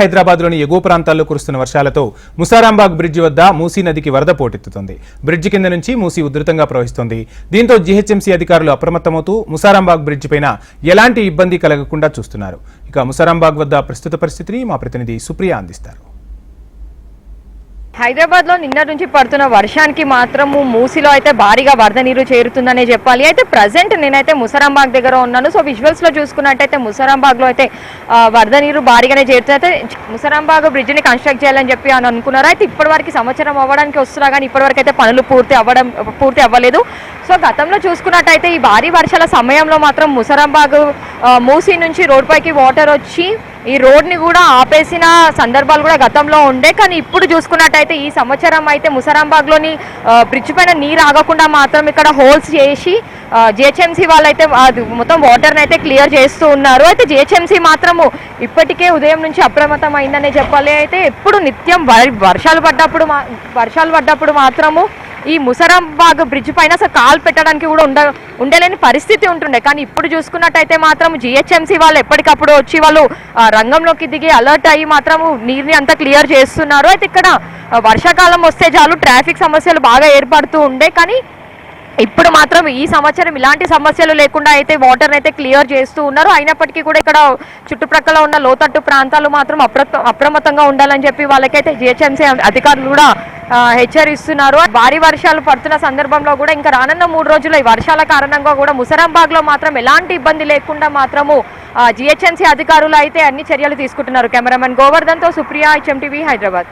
హైదరాబాద్లోని ఎగువ ప్రాంతాల్లో కురుస్తున్న వర్షాలతో ముసారాంబాగ్ బ్రిడ్జి వద్ద మూసీ నదికి వరద పోటెత్తుతోంది. బ్రిడ్జి కింద నుంచి మూసీ ఉధృతంగా ప్రవహిస్తుంది. దీంతో జీహెచ్ఎంసీ అధికారులు అప్రమత్తమవుతూ ముసారాంబాగ్ బ్రిడ్జి పైన ఎలాంటి ఇబ్బంది కలగకుండా చూస్తున్నారు. ఇక ముసారాంబాగ్ వద్ద ప్రస్తుత పరిస్థితిని మా ప్రతినిధి సుప్రియ అందిస్తారు. హైదరాబాద్లో నిన్న నుంచి పడుతున్న వర్షానికి మాత్రము మూసిలో అయితే భారీగా వరద నీరు చేరుతుందనే చెప్పాలి. అయితే ప్రజెంట్ నేనైతే ముసరాంబాగ్ దగ్గర ఉన్నాను. సో విజువల్స్లో చూసుకున్నట్టయితే ముసరాంబాగ్లో అయితే వరద నీరు భారీగానే చేరుతుంది. అయితే ముసరాంబాగ్ బ్రిడ్జ్ని కన్స్ట్రక్ట్ చేయాలని చెప్పి అని అనుకున్నారు. అయితే ఇప్పటి వరకు సంవత్సరం అవ్వడానికి వస్తున్నా కానీ ఇప్పటి వరకు అయితే పనులు పూర్తి అవ్వడం పూర్తి అవ్వలేదు. సో గతంలో చూసుకున్నట్టయితే ఈ భారీ వర్షాల సమయంలో మాత్రం ముసరాంబాగ్ మూసి మూసీ నుంచి రోడ్పైకి వాటర్ వచ్చి ఈ రోడ్ని కూడా ఆపేసిన సందర్భాలు కూడా గతంలో ఉండే కానీ ఇప్పుడు చూసుకున్నట్టయితే ఈ సంవత్సరం అయితే ముసరాంబాగ్లోని బ్రిడ్జ్ పైన నీరు ఆగకుండా మాత్రం ఇక్కడ హోల్స్ చేసి జిహెచ్ఎంసీ వాళ్ళైతే అది మొత్తం వాటర్ని అయితే క్లియర్ చేస్తూ ఉన్నారు. అయితే జిహెచ్ఎంసీ మాత్రము ఇప్పటికే ఉదయం నుంచి అప్రమత్తం అయిందనే చెప్పాలి. అయితే ఎప్పుడు నిత్యం వర్షాలు పడ్డప్పుడు మా- వర్షాలు పడ్డప్పుడు మాత్రము ఈ ముసరాంబాగ్ బ్రిడ్జ్ పైన అసలు కాలు పెట్టడానికి కూడా ఉండ ఉండలేని పరిస్థితి ఉంటుండే. కానీ ఇప్పుడు చూసుకున్నట్టయితే మాత్రం జిహెచ్ఎంసీ వాళ్ళు ఎప్పటికప్పుడు వచ్చి వాళ్ళు రంగంలోకి దిగి అలర్ట్ అయ్యి మాత్రం నీరుని అంతా క్లియర్ చేస్తున్నారు. అయితే ఇక్కడ వర్షాకాలం వస్తే చాలు ట్రాఫిక్ సమస్యలు బాగా ఏర్పడుతూ ఉండే. కానీ ఇప్పుడు మాత్రం ఈ సంవత్సరం ఇలాంటి సమస్యలు లేకుండా అయితే వాటర్ అయితే క్లియర్ చేస్తూ ఉన్నారు. అయినప్పటికీ కూడా ఇక్కడ చుట్టుప్రక్కల ఉన్న లోతట్టు ప్రాంతాలు మాత్రం అప్ర అప్రమత్తంగా ఉండాలని చెప్పి వాళ్ళకైతే జిహెచ్ఎంసీ అధికారులు కూడా హెచ్చరిస్తున్నారు భారీ వర్షాలు పడుతున్న సందర్భంలో కూడా ఇంకా రానున్న మూడు రోజులు ఈ వర్షాల కారణంగా కూడా ముసరాంబాగ్లో మాత్రం ఎలాంటి ఇబ్బంది లేకుండా మాత్రము జిహెచ్ఎంసీ అధికారులు అయితే అన్ని చర్యలు తీసుకుంటున్నారు. కెమెరామెన్ గోవర్ధన్తో సుప్రియా హెచ్ఎంటీవీ హైదరాబాద్.